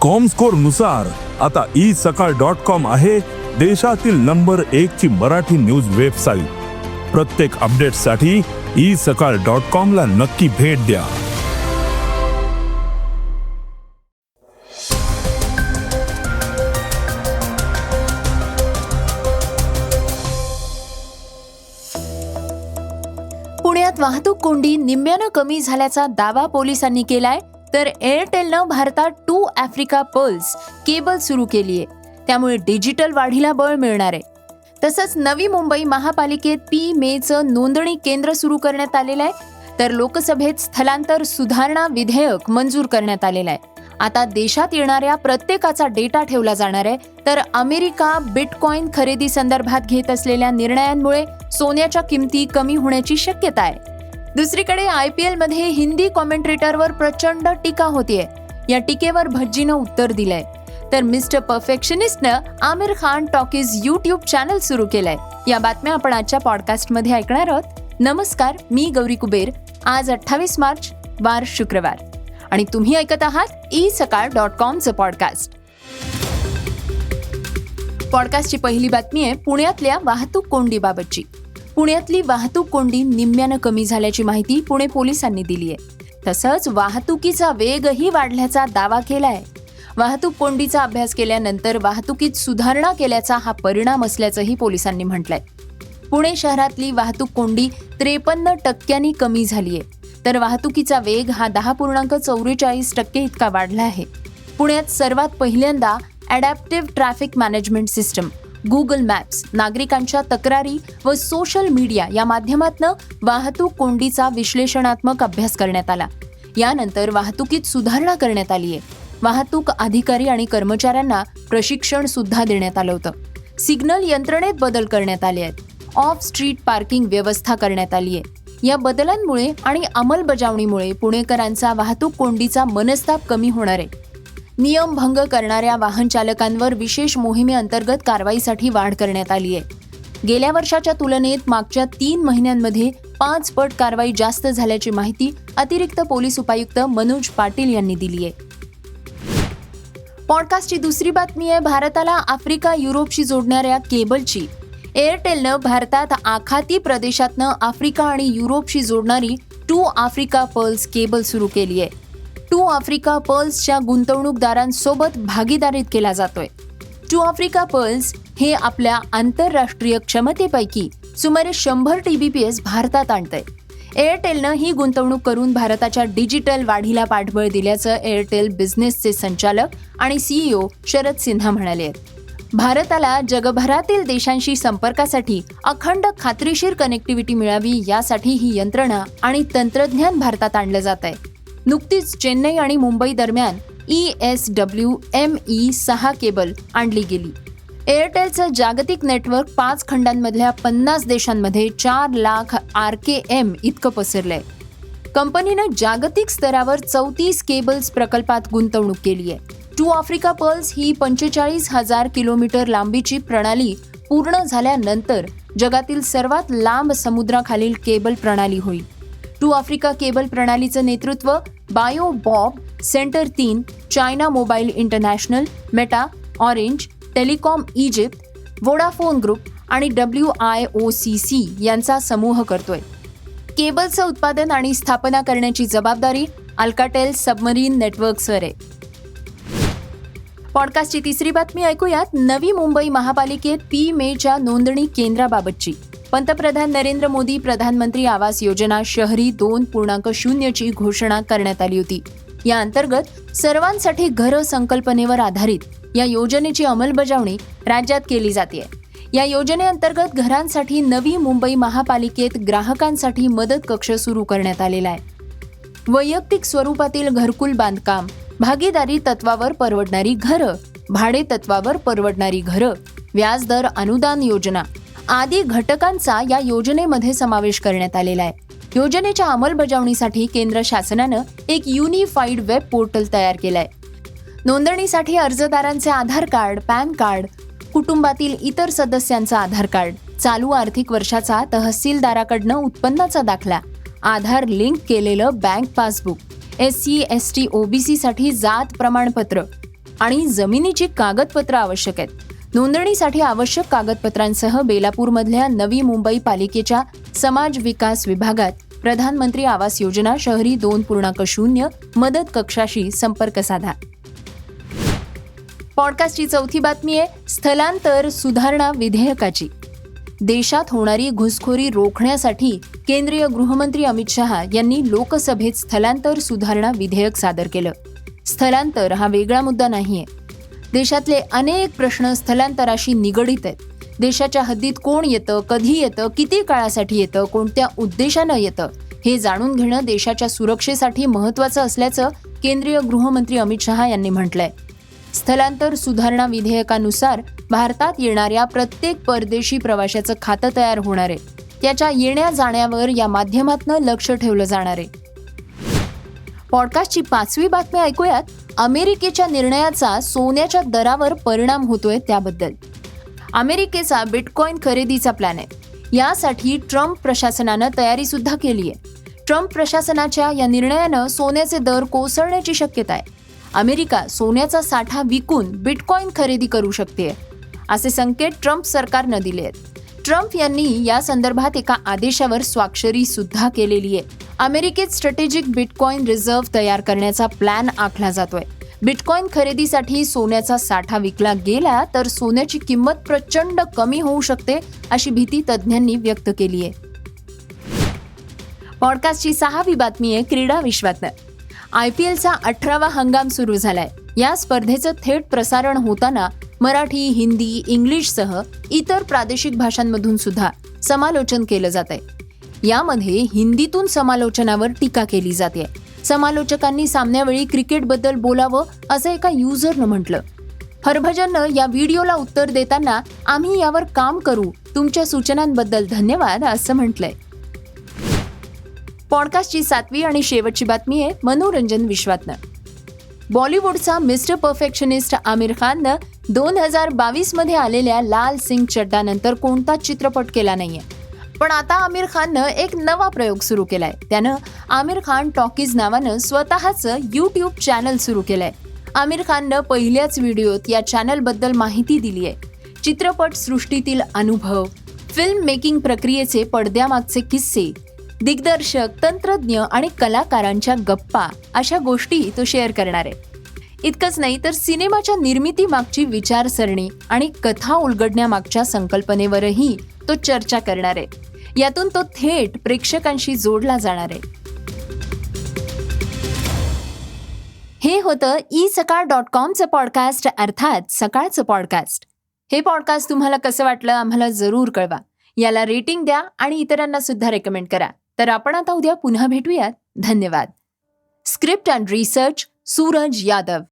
कॉमस्कोरनुसार आता ई सकाळ dot com आहे देशातील नंबर एक ची मराठी न्यूज वेबसाईट प्रत्येक अपडेटसाठी ई सकाळ डॉट कॉम ला नक्की भेट द्या. पुण्यात वाहतूक कोंडी निम्म्यानं कमी झाल्याचा दावा पोलिसांनी केलाय. तर एअरटेलनं भारतात टू आफ्रिका पर्ल्स केबल सुरू केली आहे. त्यामुळे डिजिटल वाढीला बळ मिळणार आहे. तसंच नवी मुंबई महापालिकेत पी मेचं नोंदणी केंद्र सुरू करण्यात आलेलं आहे. तर लोकसभेत स्थलांतर सुधारणा विधेयक मंजूर करण्यात आलेलं आहे. आता देशात येणाऱ्या प्रत्येकाचा डेटा ठेवला जाणार आहे. तर अमेरिका बिटकॉईन खरेदी संदर्भात घेत असलेल्या निर्णयांमुळे सोन्याच्या किमती कमी होण्याची शक्यता आहे. दुसरीकडे आय पी एलमध्ये हिंदी कॉमेंट्रेटरवर प्रचंड टीका होतीये. या टीकेवर भज्जीनं उत्तर दिलंय. तर mister परफेक्शनिस्टनं Aamir Khan Talkies YouTube channel सुरू केलंय. या बातम्या आपण आजच्या पॉडकास्टमध्ये ऐकणार आहोत. नमस्कार मी गौरी कुबेर. आज अठ्ठावीस मार्च वार शुक्रवार. आणि तुम्ही ऐकत आहात ई सकाळ डॉट कॉमचं पॉडकास्ट. पॉडकास्टची पहिली बातमी आहे पुण्यातल्या वाहतूक कोंडीबाबतची. पुण्यातली वाहतूक कोंडी निम्म्यानं कमी झाल्याची माहिती पुणे पोलिसांनी दिली आहे. तसंच वाहतुकीचा वेगही वाढल्याचा दावा केलाय. वाहतूक कोंडीचा अभ्यास केल्यानंतर वाहतुकीत सुधारणा केल्याचा हा परिणाम असल्याचंही पोलिसांनी म्हटलंय. पुणे शहरातली वाहतूक कोंडी त्रेपन्न टक्क्यांनी कमी झालीय तर वाहतुकीचा वेग हा दहा पूर्णांक चौवेचाळीस टक्के इतका वाढला आहे. पुण्यात सर्वात पहिल्यांदा adaptive traffic management system Google Maps नागरिकांच्या तक्रारी व सोशल मीडिया या माध्यमातून वाहतूक कोंडीचा विश्लेषणात्मक अभ्यास करण्यात आला. यानंतर वाहतुकीत सुधारणा करण्यात आली आहे. वाहतूक अधिकारी आणि कर्मचाऱ्यांना प्रशिक्षण सुद्धा देण्यात आलं होतं. सिग्नल यंत्रणेत बदल करण्यात आले आहेत. ऑफ स्ट्रीट पार्किंग व्यवस्था करण्यात आली आहे. या बदलांमुळे आणि अंमलबजावणीमुळे पुणेकरांचा वाहतूक कोंडीचा मनस्ताप कमी होणार आहे. नियम भंग करणाऱ्या वाहन चालकांवर विशेष मोहिमेअंतर्गत कारवाईसाठी वाढ करण्यात आली आहे. गेल्या वर्षाच्या तुलनेत मागच्या तीन महिन्यांमध्ये पाच पट कारवाई जास्त झाल्याची माहिती अतिरिक्त पोलीस उपायुक्त मनोज पाटील यांनी दिली आहे. पॉडकास्टची दुसरी बातमी आहे भारताला आफ्रिका युरोपशी जोडणाऱ्या केबलची. एअरटेलनं भारतात आखाती प्रदेशातनं आफ्रिका आणि युरोपशी जोडणारी टू आफ्रिका पर्ल्स केबल सुरू केली आहे. टू आफ्रिका पर्ल्सच्या गुंतवणूकदारांसोबत भागीदारीत केला जातोय. टू आफ्रिका पर्ल्स हे आपल्या आंतरराष्ट्रीय क्षमतेपैकी सुमारे शंभर टीबीपीएस भारतात आणतंय. एअरटेलनं ही गुंतवणूक करून भारताच्या डिजिटल वाढीला पाठबळ दिल्याचं एअरटेल बिझनेसचे संचालक आणि सीईओ शरद सिन्हा म्हणाले आहेत. भारताला जगभरातील देशांशी संपर्कासाठी अखंड खात्रीशीर कनेक्टिव्हिटी मिळावी यासाठी ही यंत्रणा आणि तंत्रज्ञान भारतात आणलं जात आहे नुकतीच चेन्नई आणि मुंबई दरम्यान E S W M E सहा केबल आणली गेली. एअरटेलचं जागतिक नेटवर्क पाच खंडांमधल्या पन्नास देशांमध्ये चार लाख आर के एम इतकं पसरलंय. कंपनीनं जागतिक स्तरावर चौतीस केबल्स प्रकल्पात गुंतवणूक केली आहे. टू आफ्रिका पर्ल्स ही पंचेचाळीस हजार किलोमीटर लांबीची प्रणाली पूर्ण झाल्यानंतर जगातील सर्वात लांब समुद्राखालील केबल प्रणाली होईल. टू आफ्रिका केबल प्रणालीचं नेतृत्व बायो बॉब सेंटर तीन China Mobile International Meta Orange Telecom Egypt Vodafone Group आणि W I O C C यांचा समूह करतोय. केबलचं उत्पादन आणि स्थापना करण्याची जबाबदारी अल्काटेल सबमरीन नेटवर्क्सवर आहे. पॉडकास्टची तिसरी बातमी ऐकूयात. नवी मुंबई महापालिकेत पी मेच्या नोंदणी केंद्राबाबतची. पंतप्रधान नरेंद्र मोदी प्रधानमंत्री आवास योजना शहरी दोन पूर्णांक शून्यची घोषणा करण्यात आली होती. या अंतर्गत सर्वांसाठी घर संकल्पनेवर आधारित या योजनेची अंमलबजावणी राज्यात केली जाते या योजनेअंतर्गत घरांसाठी नवी मुंबई महापालिकेत ग्राहकांसाठी मदत कक्ष सुरू करण्यात आलेला आहे. वैयक्तिक स्वरूपातील घरकुल बांधकाम भागीदारी तत्वावर परवडणारी घरं भाडे तत्वावर परवडणारी घरं व्याजदर अनुदान योजना आदी घटकांचा या योजनेमध्ये समावेश करण्यात आलेला आहे. योजनेच्या अंमलबजावणीसाठी केंद्र शासनानं एक युनिफाईड वेब पोर्टल तयार केलंय. नोंदणीसाठी अर्जदारांचे आधार कार्ड पॅन कार्ड कुटुंबातील इतर सदस्यांचं आधार कार्ड चालू आर्थिक वर्षाचा तहसीलदाराकडनं उत्पन्नाचा दाखला आधार लिंक केलेलं bank passbook S C S T OBC साठी जात प्रमाणपत्र आणि जमिनीची कागदपत्र आवश्यक आहेत. नोंदणीसाठी आवश्यक कागदपत्रांसह बेलापूरमधल्या नवी मुंबई पालिकेच्या समाज विकास विभागात प्रधानमंत्री आवास योजना शहरी दोन पूर्णांक शून्य मदत कक्षाशी संपर्क साधा. पॉडकास्टची चौथी बातमी आहे स्थलांतर सुधारणा विधेयकाची. देशात होणारी घुसखोरी रोखण्यासाठी केंद्रीय गृहमंत्री अमित शहा यांनी लोकसभेत स्थलांतर सुधारणा विधेयक सादर केलं. स्थलांतर हा वेगळा मुद्दा नाहीये. देशातले अनेक प्रश्न स्थलांतराशी निगडीत आहेत. देशाच्या हद्दीत कोण येतं कधी येतं किती काळासाठी येतं कोणत्या उद्देशानं येतं हे जाणून घेणं देशाच्या सुरक्षेसाठी महत्त्वाचं असल्याचं केंद्रीय गृहमंत्री अमित शहा यांनी म्हटलंय. स्थलांतर सुधारणा विधेयकानुसार भारतात येणाऱ्या प्रत्येक परदेशी प्रवाशाचं खातं तयार होणार आहे. त्याच्या येण्या जाण्यावर या माध्यमातनं लक्ष ठेवलं जाणार आहे. पॉडकास्टची पाचवी बातमी ऐकूयात. अमेरिकेच्या निर्णयाचा सोन्याच्या दरावर परिणाम होतोय त्याबद्दल. अमेरिकेचा बिटकॉईन खरेदीचा प्लॅन आहे. यासाठी ट्रम्प प्रशासनानं तयारी सुद्धा केली आहे ट्रम्प प्रशासनाच्या या निर्णयानं सोन्याचे दर कोसळण्याची शक्यता आहे. अमेरिका सोन्याचा साठा विकून बिटकॉईन खरेदी करू शकते असे संकेत ट्रम्प सरकारनं दिले आहेत ट्रम्प यांनी या संदर्भात एका आदेशावर स्वाक्षरी सुद्धा केलेली आहे अमेरिकेत स्ट्रॅटेजिक बिटकॉईन रिझर्व्ह तयार करण्याचा प्लॅन आखला जातोय. बिटकॉईन खरेदीसाठी सोन्याचा साठा विकला गेला तर सोन्याची किंमत प्रचंड कमी होऊ शकते अशी भीती तज्ज्ञांनी व्यक्त केली आहे. पॉडकास्टची सहावी बातमी आहे क्रीडा विश्वातनं. आय पी एलचा अठरावा हंगाम सुरू झालाय. या स्पर्धेचं थेट प्रसारण होताना मराठी हिंदी इंग्लिशसह इतर प्रादेशिक भाषांमधून सुद्धा समालोचन केलं जात आहे यामध्ये हिंदीतून समालोचनावर टीका केली जाते. समालोचकांनी सामन्यावेळी क्रिकेटबद्दल बोलावं असं एका युजरनं म्हटलं. हरभजननं या व्हिडिओला उत्तर देताना आम्ही यावर काम करू. तुमच्या सूचनांबद्दल धन्यवाद असं म्हटलंय. पॉडकास्टची सातवी आणि शेवटची बातमी आहे मनोरंजन विश्वातनं. बॉलिवूडचा मिस्टर परफेक्शनिस्ट आमिर खाननं दोन हजार बावीसमध्ये आलेल्या लाल सिंग चड्डानंतर कोणताच चित्रपट केला नाहीये? पण आता आमिर खाननं एक नवा प्रयोग सुरू केलाय. त्यानं आमिर खान टॉकीज नावानं स्वतःचं यूट्यूब चॅनल सुरू केलंय. आमिर खाननं पहिल्याच व्हिडिओत या चॅनलबद्दल माहिती दिली आहे. चित्रपट सृष्टीतील अनुभव फिल्म मेकिंग प्रक्रियेचे पडद्यामागचे किस्से दिग्दर्शक तंत्रज्ञ आणि कलाकारांच्या गप्पा अशा गोष्टी तो शेअर करणार आहे. इतकंच नाही तर सिनेमाच्या निर्मितीमागची विचारसरणी आणि कथा उलगडण्यामागच्या संकल्पनेवरही तो चर्चा करणार आहे. यातून तो थेट प्रेक्षकांशी जोडला जाणार आहे. हे होतं ई सकाळ डॉट कॉमचं पॉडकास्ट अर्थात सकाळचं पॉडकास्ट. हे पॉडकास्ट तुम्हाला कसं वाटलं आम्हाला जरूर कळवा. याला रेटिंग द्या आणि इतरांना सुद्धा रेकमेंड करा. तर आपण आता उद्या पुन्हा भेटूयात. धन्यवाद. Script and research Suraj Yadav